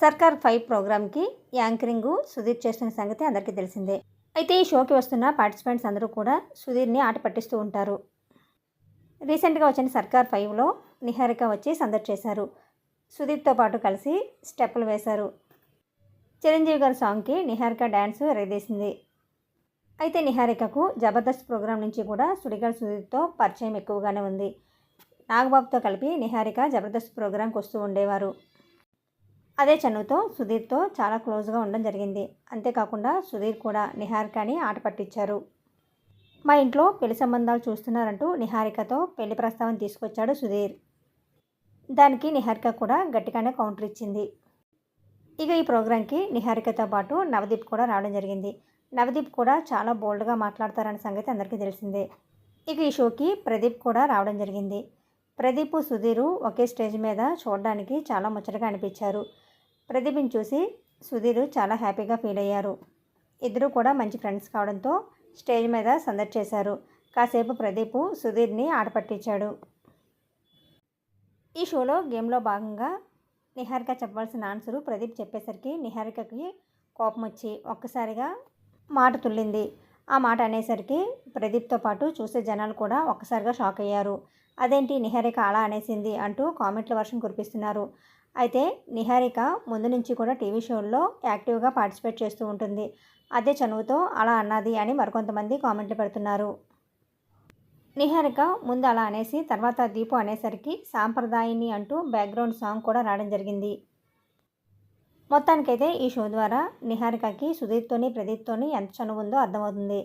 సర్కార్ ఫైవ్ ప్రోగ్రామ్కి యాంకరింగ్ సుధీర్ చేస్తున్న సంగతి అందరికీ తెలిసిందే. అయితే ఈ షోకి వస్తున్న పార్టిసిపెంట్స్ అందరూ కూడా సుధీర్ని ఆట పట్టిస్తూ ఉంటారు. రీసెంట్గా వచ్చిన సర్కార్ ఫైవ్లో నిహారిక వచ్చి సందడి చేశారు. సుధీర్తో పాటు కలిసి స్టెప్పులు వేశారు. చిరంజీవి గారి సాంగ్కి నిహారిక డ్యాన్స్ ఎరగదీసింది అయితే నిహారికకు జబర్దస్త్ ప్రోగ్రాం నుంచి కూడా సుడిగాడు సుధీర్తో పరిచయం ఎక్కువగానే ఉంది. నాగబాబుతో కలిపి నిహారిక జబర్దస్త్ ప్రోగ్రాంకి వస్తూ ఉండేవారు. అదే చనుతో సుధీర్తో చాలా క్లోజ్గా ఉండడం జరిగింది. అంతేకాకుండా సుధీర్ కూడా నిహారికని ఆట పట్టించారు. మా ఇంట్లో పెళ్ళి సంబంధాలు చూస్తున్నారంటూ నిహారికతో పెళ్ళి ప్రస్తావన తీసుకొచ్చాడు సుధీర్. దానికి నిహారిక కూడా గట్టిగానే కౌంటర్ ఇచ్చింది. ఇక ఈ ప్రోగ్రాంకి నిహారికతో పాటు నవదీప్ కూడా రావడం జరిగింది. నవదీప్ కూడా చాలా బోల్డ్గా మాట్లాడతారన్న సంగతి అందరికీ తెలిసిందే. ఇక ఈ షోకి ప్రదీప్ కూడా రావడం జరిగింది. ప్రదీప్ సుధీరు ఒకే స్టేజ్ మీద చూడడానికి చాలా ముచ్చటగా అనిపించారు. ప్రదీప్ని చూసి సుధీర్ చాలా హ్యాపీగా ఫీల్ అయ్యారు. ఇద్దరు కూడా మంచి ఫ్రెండ్స్ కావడంతో స్టేజ్ మీద సందడి చేశారు. కాసేపు ప్రదీప్ సుధీర్ని ఆటపట్టించాడు ఈ షోలో గేమ్లో భాగంగా నిహారిక చెప్పవలసిన ఆన్సరు ప్రదీప్ చెప్పేసరికి నిహారికకి కోపం వచ్చి ఒక్కసారిగా మాట తుల్లింది. ఆ మాట అనేసరికి ప్రదీప్తో పాటు చూసే జనాలు కూడా ఒక్కసారిగా షాక్ అయ్యారు. అదేంటి నిహారిక అలా అనేసింది అంటూ కామెంట్ల వర్షం కురిపిస్తున్నారు. అయితే నిహారిక ముందు నుంచి కూడా టీవీ షోల్లో యాక్టివ్గా పార్టిసిపేట్ చేస్తూ ఉంటుంది. అదే చనువుతో అలా అన్నది అని మరికొంతమంది కామెంట్లు పెడుతున్నారు. నిహారిక ముందు అలా అనేసి తర్వాత దీపు అనేసరికి సాంప్రదాయిని అంటూ బ్యాక్గ్రౌండ్ సాంగ్ కూడా రావడం జరిగింది. మొత్తానికైతే ఈ షో ద్వారా నిహారికకి సుధీర్తోని ప్రదీప్తోని ఎంత చనువు ఉందో అర్థమవుతుంది.